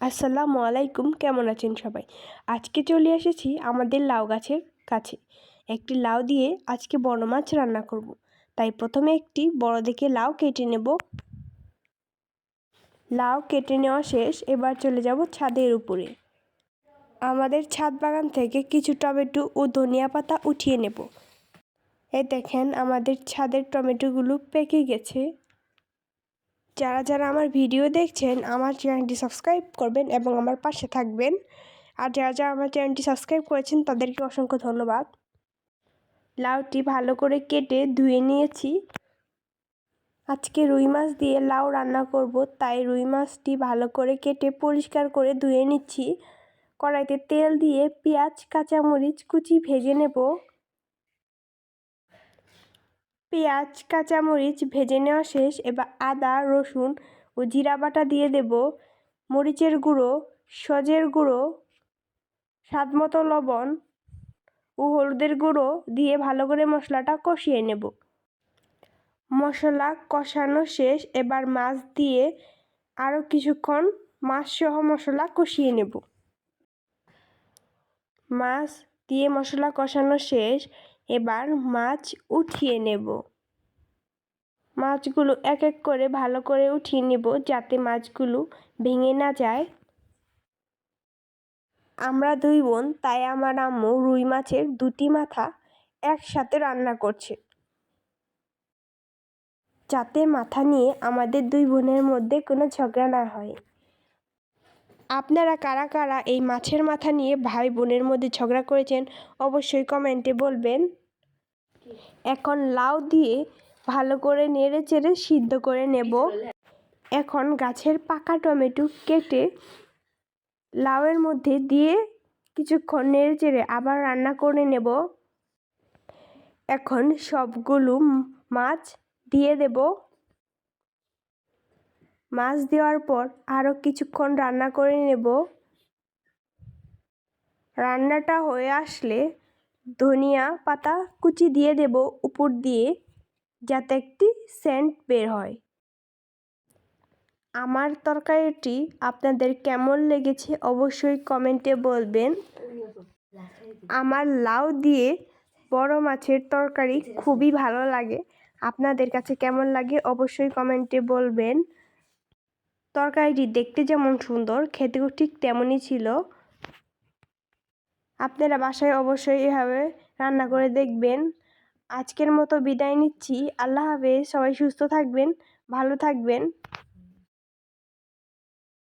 আসসালামু আলাইকুম, কেমন আছেন সবাই? আজকে চলে এসেছি আমাদের লাউ গাছের কাছে। একটি লাউ দিয়ে আজকে বড় মাছ রান্না করব। তাই প্রথমে একটি বড় দেখে লাউ কেটে নেব। লাউ কেটে নেওয়া শেষ, এবার চলে যাব ছাদের উপরে। আমাদের ছাদ বাগান থেকে কিছু টমেটো ও ধনিয়া পাতা উঠিয়ে নেব। এ দেখেন, আমাদের ছাদের টমেটোগুলো পেকে গেছে। যারা যারা আমার ভিডিও দেখছেন, আমার চ্যানেলটি সাবস্ক্রাইব করবেন এবং আমার পাশে থাকবেন। আর যারা যারা আমার চ্যানেলটি সাবস্ক্রাইব করেছেন, তাদেরকে অসংখ্য ধন্যবাদ। লাউটি ভালো করে কেটে ধুয়ে নিয়েছি। আজকে রুই মাছ দিয়ে লাউ রান্না করব, তাই রুই মাছটি ভালো করে কেটে পরিষ্কার করে ধুয়ে নিচ্ছি। কড়াইতে তেল দিয়ে পেঁয়াজ, কাঁচামরিচ কুচি ভেজে নেব। পেঁয়াজ, কাঁচামরিচ ভেজে নেওয়া শেষ, এবার আদা, রসুন ও জিরা বাটা দিয়ে দেব। মরিচের গুঁড়ো, সজের গুঁড়ো স্বাদ মতো লবণ ও হলুদের গুঁড়ো দিয়ে ভালো করে মশলাটা কষিয়ে নেব। মশলা কষানো শেষ, এবার মাছ দিয়ে আরও কিছুক্ষণ মাছ সহ মশলা কষিয়ে নেব। মাছ দিয়ে মশলা কষানো শেষ, এবার মাছ উঠিয়ে নেব। মাছগুলো এক এক করে ভালো করে উঠিয়ে নেব যাতে মাছগুলো ভেঙে না যায়। আমরা দুই বোন, তাই আমার আম্মু রুই মাছের দুটি মাথা একসাথে রান্না করছে। যাতে মাথা নিয়ে আমাদের দুই বোনের মধ্যে কোনো ঝগড়া না হয়। আপনারা কারা কারা এই মাছের মাথা নিয়ে ভাই বোনের মধ্যে ঝগড়া করেছেন অবশ্যই কমেন্টে বলবেন। এখন লাউ দিয়ে ভালো করে নেড়ে চেড়ে সিদ্ধ করে নেব। এখন গাছের পাকা টমেটো কেটে লাউয়ের মধ্যে দিয়ে কিছুক্ষণ নেড়ে চেড়ে আবার রান্না করে নেব। এখন সবগুলো মাছ দিয়ে দেব। মাছ দেওয়ার পর আরও কিছুক্ষণ রান্না করে নেব। রান্নাটা হয়ে আসলে ধনিয়া পাতা কুচি দিয়ে দেব উপর দিয়ে, যাতে একটি সেন্ট বের হয়। আমার তরকারিটি আপনাদের কেমন লেগেছে অবশ্যই কমেন্টে বলবেন। আমার লাউ দিয়ে বড় মাছের তরকারি খুবই ভালো লাগে। আপনাদের কাছে কেমন লাগে অবশ্যই কমেন্টে বলবেন। তরকারিটি দেখতে যেমন সুন্দর, খেতেও ঠিক তেমনই ছিল। আপনারা বাসায় অবশ্যই এভাবে রান্না করে দেখবেন। আজকের মতো বিদায় নিচ্ছি। আল্লাহ হাফেজ। সবাই সুস্থ থাকবেন, ভালো থাকবেন।